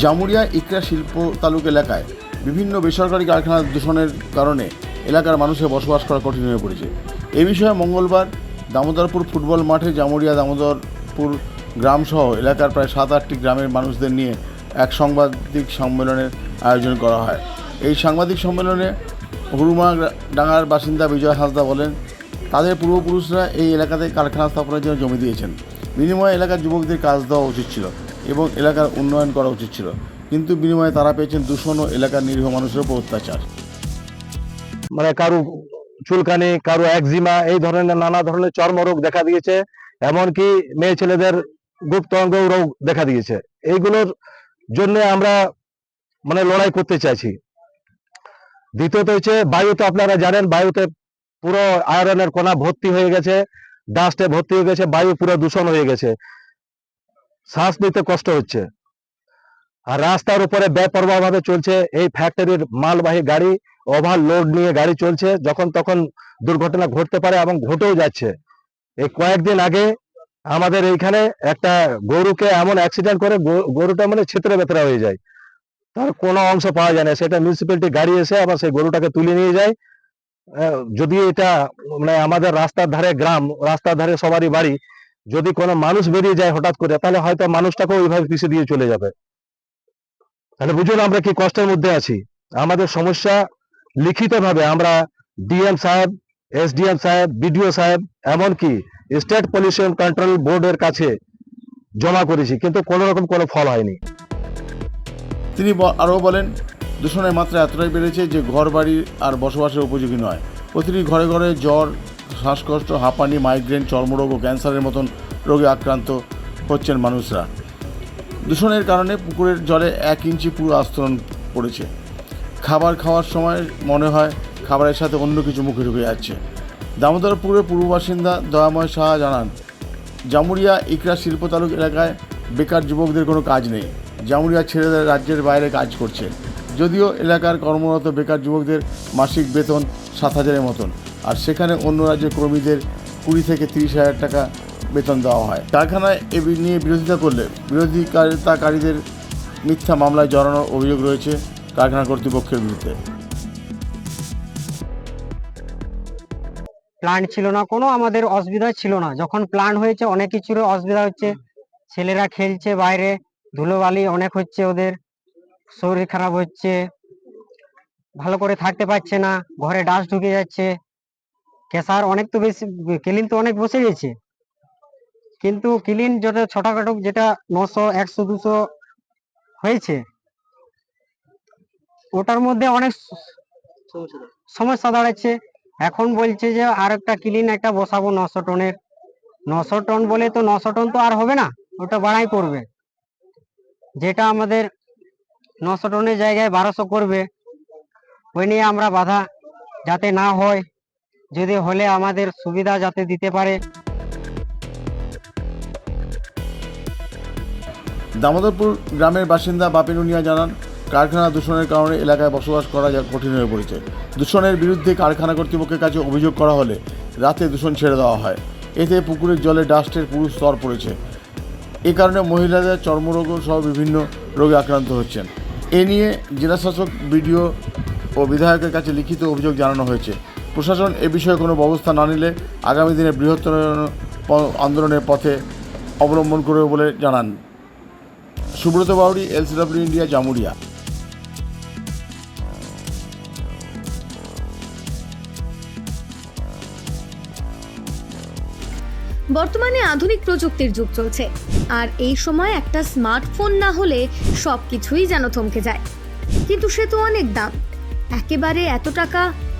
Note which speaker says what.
Speaker 1: জামুরিয়া ইকরা শিল্প তালুক এলাকায় বিভিন্ন বেসরকারি কারখানার দূষণের কারণে এলাকার মানুষের বসবাস করা কঠিন হয়ে পড়েছে। এ বিষয়ে মঙ্গলবার দামোদরপুর ফুটবল মাঠে জামুরিয়া দামোদরপুর গ্রামসহ এলাকার প্রায় সাত, আটটি গ্রামের মানুষদের নিয়ে এক সাংবাদিক সম্মেলনের আয়োজন করা হয়। এই সাংবাদিক সম্মেলনে হুরুমা ডাঙ্গার বাসিন্দা বিজয় হাসদা বলেন, তাদের পূর্বপুরুষরা এই এলাকাতে কারখানা স্থাপনের জন্য জমি দিয়েছেন। বিনিময়ে এলাকার যুবকদের কাজ দেওয়া উচিত ছিল। এবং এলাকার উন্নয়ন করা উচিত ছিল। কিন্তু বিনিময়ে তারা পেয়েছেন দূষণ ও এলাকার নিরীহ মানুষের উপর অত্যাচার।
Speaker 2: মানে কারও চুলকানি, কারও একজিমা, এই ধরনের নানা ধরনের চর্মরোগ দেখা দিয়েছে। এমনকি মেয়ে ছেলেদের গুপ্তাঙ্গ রোগ দেখা দিয়েছে। এইগুলোর জন্য আমরা মানে লড়াই করতে চাইছি। দ্বিতীয়ত হচ্ছে বায়ু তো আপনারা জানেন, বায়ুতে পুরো আয়রনের কণা ভর্তি হয়ে গেছে, ডাস্টে ভর্তি হয়ে গেছে, বায়ু পুরো দূষণ হয়ে গেছে। শ্বাস নিতে কষ্ট হচ্ছে। আর রাস্তার উপরে বেপরোয়া চলছে এই ফ্যাক্টরির মালবাহী গাড়ি ওভারলোড নিয়ে গাড়ি চলছে, যখন তখন দুর্ঘটনা ঘটতে পারে এবং ঘটেও যাচ্ছে। এই কয়েকদিন আগে আমাদের এইখানে একটা গরুকে এমন অ্যাক্সিডেন্ট করে গরু- গরুটা মানে ছিত্রে বেতরা হয়ে যায়। তার কোনো অংশ পাওয়া যায় না। সেটা মিউনিসিপ্যালিটি গাড়ি এসে আবার সেই গরুটাকে তুলে নিয়ে যায়। যদি এটা মানে আমাদের রাস্তার ধারে গ্রাম, রাস্তার ধারে সবারই বাড়ি যদি কোনো মানুষ বেরিয়ে যায় হঠাৎ করে, তাহলে হয়তো মানুষটাকেও ওইভাবে পিছিয়ে দিয়ে চলে যাবে। তাহলে বুঝুন আমরা কি কষ্টের মধ্যে আছি? আমাদের সমস্যা লিখিতভাবে আমরা ডিএম সাহেব, এসডিএম সাহেব, বিডিও সাহেব, এমনকি স্টেট পলিউশন কন্ট্রোল বোর্ডের কাছে জমা করেছি, কিন্তু কোনো রকম কোনো ফল হয়নি।
Speaker 1: তিনি আরও বলেন, দূষণের মাত্রা এতটাই বেড়েছে যে ঘর বাড়ি আর বসবাসের উপযোগী নয়। প্রতিটি ঘরে ঘরে জ্বর শ্বাসকষ্ট, হাঁপানি মাইগ্রেন চর্মরোগ ও ক্যান্সারের মতন রোগে আক্রান্ত হচ্ছেন মানুষরা। দূষণের কারণে পুকুরের জলে এক ইঞ্চি পুরো আস্তরণ পড়েছে। খাবার খাওয়ার সময় মনে হয় খাবারের সাথে অন্য কিছু মুখে ঢুকে যাচ্ছে। দামোদরপুরের পূর্ব বাসিন্দা দয়াময় সাহা জানান, জামুরিয়া ইকরা শিল্প তালুক এলাকায় বেকার যুবকদের কোনো কাজ নেই। জামুরিয়া ছেলেদের রাজ্যের বাইরে কাজ করছে। যদিও এলাকার কর্মরত বেকার যুবকদের মাসিক বেতন সাত হাজারের মতন। আর সেখানে অন্য রাজ্যের কর্মীদের কুড়ি থেকে তিরিশ হাজার টাকা বেতন দেওয়া হয়। কারখানায় এ নিয়ে বিরোধিতা করলে বিরোধিতাকারীদের মিথ্যা মামলায় জড়ানোর অভিযোগ রয়েছে কারখানা কর্তৃপক্ষের বিরুদ্ধে।
Speaker 3: প্ল্যান্ট ছিল না, কোনো আমাদের অসুবিধা ছিল না। যখন প্ল্যান হয়েছে অনেক কিছুর অসুবিধা হচ্ছে। ছেলেরা খেলছে বাইরে, ধুলোবালি অনেক হচ্ছে ওদের, শরীর খারাপ হচ্ছে, ভালো করে থাকতে পারছে না, ঘরে ডাস্ট ঢুকে যাচ্ছে। কেসার অনেক তো বেশি, ক্লিন তো অনেক বসে গেছে। কিন্তু ক্লিন যেটা ছোটখাটো যেটা নশো, একশো, দুশো হয়েছে, ওটার মধ্যে অনেক সমস্যা দাঁড়াচ্ছে। এখন বলছে যে আর একটা ক্লিন একটা বসাবো নশো টনের। নশো টন বলে তো নশো টন তো আর হবে না, ওটা বাড়াই করবে। যেটা আমাদের নশো টনের জায়গায় বারোশো করবে, ওই নিয়ে আমরা বাধা যাতে না হয়। যদি হলে আমাদের সুবিধা যাতে দিতে পারে।
Speaker 1: দামোদরপুর গ্রামের বাসিন্দা বাপিনুনিয়া জানান, কারখানা দূষণের কারণে এলাকায় বসবাস করা যা কঠিন হয়ে পড়েছে। দূষণের বিরুদ্ধে কারখানা কর্তৃপক্ষের কাছে অভিযোগ করা হলে রাতে দূষণ ছেড়ে দেওয়া হয়। এতে পুকুরের জলে ডাস্টের পুরু স্তর পড়েছে। এ কারণে মহিলাদের চর্মরোগ সহ বিভিন্ন রোগে আক্রান্ত হচ্ছেন। এ নিয়ে জেলাশাসক বিডিও ও বিধায়কের কাছে লিখিত অভিযোগ জানানো হয়েছে। প্রশাসন এ বিষয়ে কোনো ব্যবস্থা না নিলে আগামী দিনে বৃহত্তর আন্দোলনের পথে অবলম্বন করবে বলে জানান। Subrata Bauri LCW India, Jamuria.
Speaker 4: বর্তমানে আধুনিক প্রযুক্তির যুগ চলছে, আর এই সময় একটা স্মার্টফোন না হলে সব কিছুই যেন থমকে যায়। কিন্তু সে তো অনেক দাম। একেবারে এত টাকা